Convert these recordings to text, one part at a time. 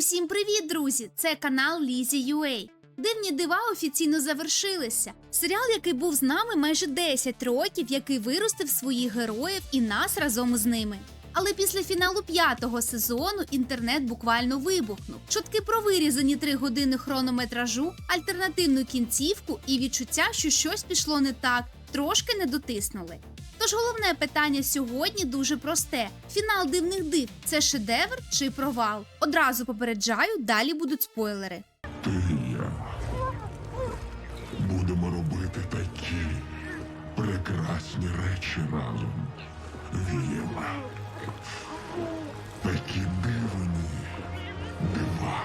Усім привіт, друзі! Це канал Лізі UA. Дивні дива офіційно завершилися. Серіал, який був з нами майже 10 років, який виростив своїх героїв і нас разом з ними. Але після фіналу п'ятого сезону інтернет буквально вибухнув. Чутки про вирізані три години хронометражу, альтернативну кінцівку і відчуття, що щось пішло не так, трошки не дотиснули. Тож головне питання сьогодні дуже просте: фінал дивних див це шедевр чи провал? Одразу попереджаю, далі будуть спойлери. Ти і я будемо робити такі прекрасні речі разом. Вієва. Такі дивні дива.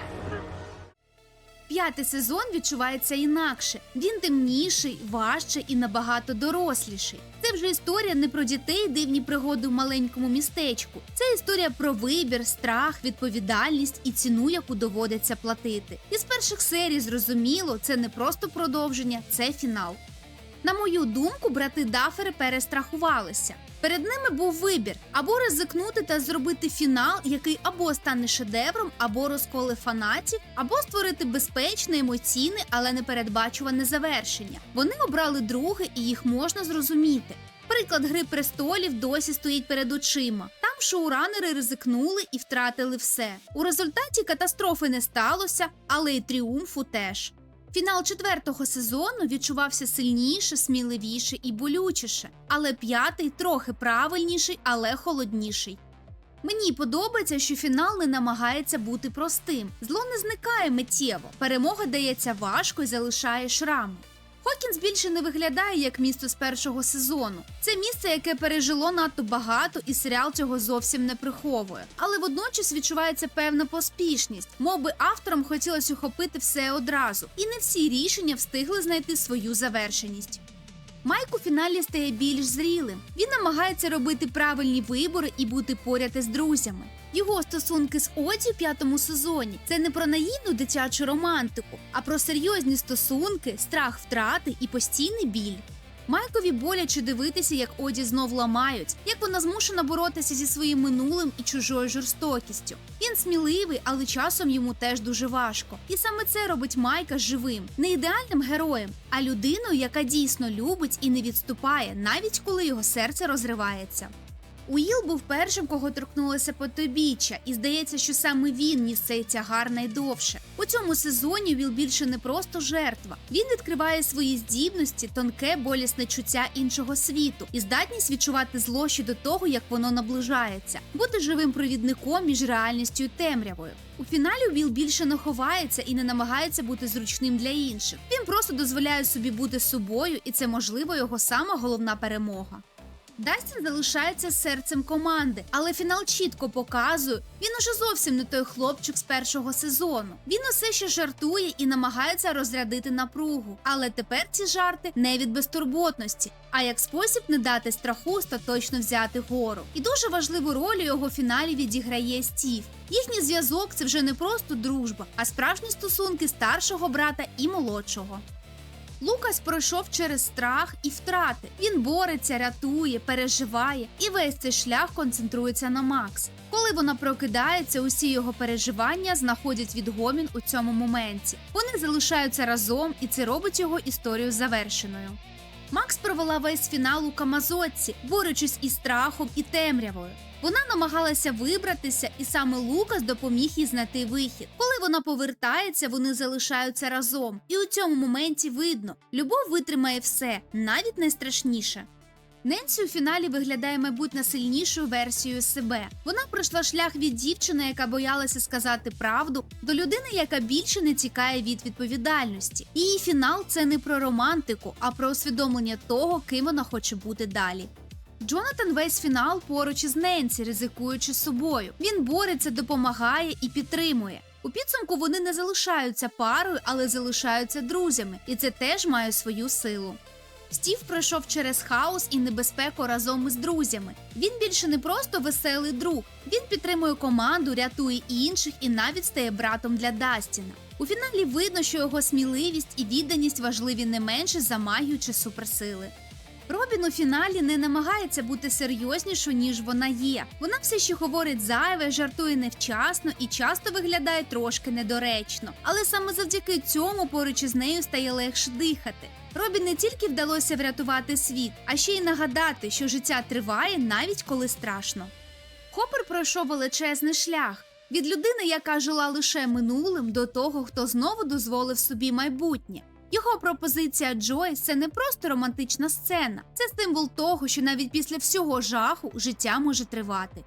П'ятий сезон відчувається інакше. Він темніший, важче і набагато доросліший. Це вже історія не про дітей, дивні пригоди в маленькому містечку. Це історія про вибір, страх, відповідальність і ціну, яку доводиться платити. Із перших серій зрозуміло, це не просто продовження, це фінал. На мою думку, брати Дафери перестрахувалися. Перед ними був вибір або ризикнути та зробити фінал, який або стане шедевром, або розколи фанатів, або створити безпечне, емоційне, але непередбачуване завершення. Вони обрали друге, і їх можна зрозуміти. Приклад гри престолів досі стоїть перед очима. Там шоуранери ризикнули і втратили все. У результаті катастрофи не сталося, але й тріумфу теж. Фінал четвертого сезону відчувався сильніше, сміливіше і болючіше, але п'ятий трохи правильніший, але холодніший. Мені подобається, що фінал не намагається бути простим. Зло не зникає миттєво. Перемога дається важко і залишає шрами. Хокінс більше не виглядає як місто з першого сезону. Це місце, яке пережило надто багато, і серіал цього зовсім не приховує. Але водночас відчувається певна поспішність, мов би авторам хотілося охопити все одразу, і не всі рішення встигли знайти свою завершеність. Майк у фіналі стає більш зрілим. Він намагається робити правильні вибори і бути поряд із друзями. Його стосунки з Оді в п'ятому сезоні це не про наївну дитячу романтику, а про серйозні стосунки, страх втрати і постійний біль. Майкові боляче дивитися, як Оді знов ламають, як вона змушена боротися зі своїм минулим і чужою жорстокістю. Він сміливий, але часом йому теж дуже важко. І саме це робить Майка живим, не ідеальним героєм, а людиною, яка дійсно любить і не відступає, навіть коли його серце розривається. Уіл був першим, кого торкнулося потойбіччя, і здається, що саме він ніс цей тягар найдовше. У цьому сезоні Віл більше не просто жертва. Він відкриває свої здібності, тонке, болісне чуття іншого світу і здатність відчувати зло ще до того, як воно наближається, бути живим провідником між реальністю і темрявою. У фіналі Віл більше не ховається і не намагається бути зручним для інших. Він просто дозволяє собі бути собою, і це можливо його сама головна перемога. Дастін залишається серцем команди, але фінал чітко показує, він уже зовсім не той хлопчик з першого сезону. Він усе ще жартує і намагається розрядити напругу. Але тепер ці жарти не від безтурботності, а як спосіб не дати страху остаточно взяти гору. І дуже важливу роль у його фіналі відіграє Стів. Їхній зв'язок це вже не просто дружба, а справжні стосунки старшого брата і молодшого. Лукас пройшов через страх і втрати. Він бореться, рятує, переживає, і весь цей шлях концентрується на Макс. Коли вона прокидається, усі його переживання знаходять відгомін у цьому моменті. Вони залишаються разом, і це робить його історію завершеною. Макс провела весь фінал у Камазоці, борючись із страхом і темрявою. Вона намагалася вибратися, і саме Лукас допоміг їй знайти вихід. Коли вона повертається, вони залишаються разом. І у цьому моменті видно, любов витримає все, навіть найстрашніше. Ненсі у фіналі виглядає, мабуть, найсильнішою версією себе. Вона пройшла шлях від дівчини, яка боялася сказати правду, до людини, яка більше не тікає від відповідальності. Її фінал це не про романтику, а про усвідомлення того, ким вона хоче бути далі. Джонатан весь фінал поруч із Ненсі, ризикуючи собою. Він бореться, допомагає і підтримує. У підсумку вони не залишаються парою, але залишаються друзями, і це теж має свою силу. Стів пройшов через хаос і небезпеку разом із друзями. Він більше не просто веселий друг. Він підтримує команду, рятує інших і навіть стає братом для Дастіна. У фіналі видно, що його сміливість і відданість важливі не менше за магію чи суперсили. Робін у фіналі не намагається бути серйознішою, ніж вона є. Вона все ще говорить зайве, жартує невчасно і часто виглядає трошки недоречно. Але саме завдяки цьому поруч із нею стає легше дихати. Робін не тільки вдалося врятувати світ, а ще й нагадати, що життя триває навіть коли страшно. Хопер пройшов величезний шлях від людини, яка жила лише минулим, до того, хто знову дозволив собі майбутнє. Його пропозиція Джойс це не просто романтична сцена, це символ того, що навіть після всього жаху життя може тривати.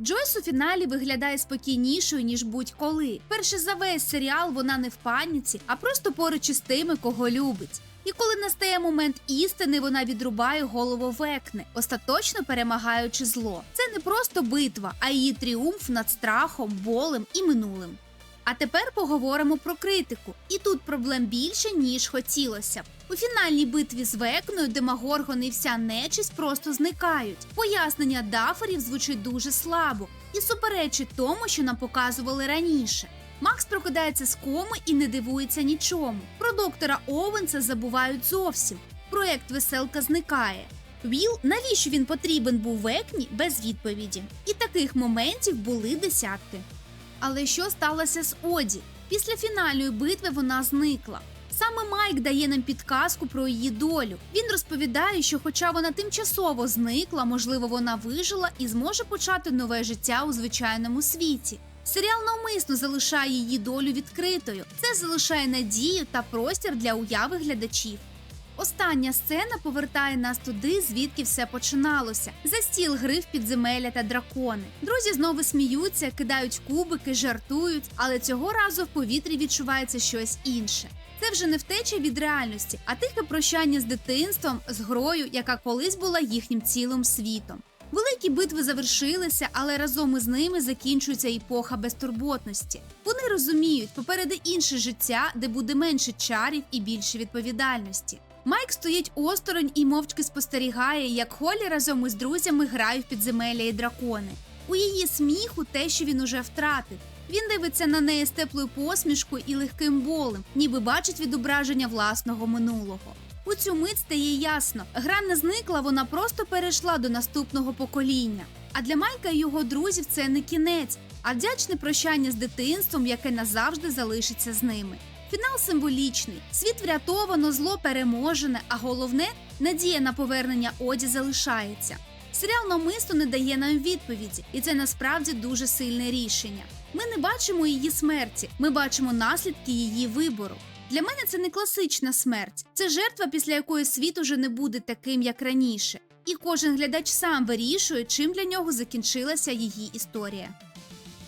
Джойс у фіналі виглядає спокійнішою, ніж будь-коли. Перше за весь серіал вона не в паніці, а просто поруч із тими, кого любить. І коли настає момент істини, вона відрубає голову векне, остаточно перемагаючи зло. Це не просто битва, а її тріумф над страхом, болем і минулим. А тепер поговоримо про критику. І тут проблем більше, ніж хотілося б. У фінальній битві з Векною Демагоргон і вся нечисть просто зникають. Пояснення даферів звучить дуже слабо і суперечить тому, що нам показували раніше. Макс прокидається з коми і не дивується нічому. Про доктора Оуенса забувають зовсім. Проект веселка зникає. Віл, навіщо він потрібен був Векні, без відповіді. І таких моментів були десятки. Але що сталося з Оді? Після фінальної битви вона зникла. Саме Майк дає нам підказку про її долю. Він розповідає, що, хоча вона тимчасово зникла, можливо, вона вижила і зможе почати нове життя у звичайному світі. Серіал навмисно залишає її долю відкритою. Це залишає надію та простір для уяви глядачів. Остання сцена повертає нас туди, звідки все починалося. За стіл гри в підземелля та дракони. Друзі знову сміються, кидають кубики, жартують, але цього разу в повітрі відчувається щось інше. Це вже не втеча від реальності, а тихе прощання з дитинством, з грою, яка колись була їхнім цілим світом. Великі битви завершилися, але разом із ними закінчується епоха безтурботності. Вони розуміють, попереду інше життя, де буде менше чарів і більше відповідальності. Майк стоїть осторонь і мовчки спостерігає, як Холі разом із друзями грає в підземелля і дракони. У її сміху те, що він уже втратив. Він дивиться на неї з теплою посмішкою і легким болем, ніби бачить відображення власного минулого. У цю мить стає ясно, гра не зникла, вона просто перейшла до наступного покоління. А для Майка і його друзів це не кінець, а вдячне прощання з дитинством, яке назавжди залишиться з ними. Фінал символічний, світ врятовано, зло переможене, а головне надія на повернення Оді залишається. Серіал навмисно не дає нам відповіді, і це насправді дуже сильне рішення. Ми не бачимо її смерті, ми бачимо наслідки її вибору. Для мене це не класична смерть, це жертва, після якої світ уже не буде таким, як раніше. І кожен глядач сам вирішує, чим для нього закінчилася її історія.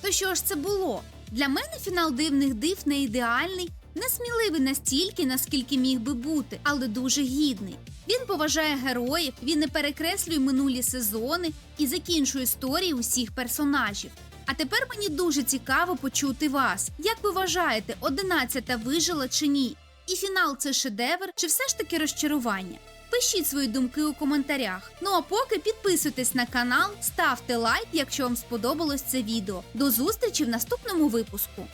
То що ж це було? Для мене фінал дивних див не ідеальний, не сміливий настільки, наскільки міг би бути, але дуже гідний. Він поважає героїв, він не перекреслює минулі сезони і закінчує історії усіх персонажів. А тепер мені дуже цікаво почути вас. Як ви вважаєте, одинадцята вижила чи ні? І фінал це шедевр, чи все ж таки розчарування? Пишіть свої думки у коментарях. Ну а поки підписуйтесь на канал, ставте лайк, якщо вам сподобалось це відео. До зустрічі в наступному випуску.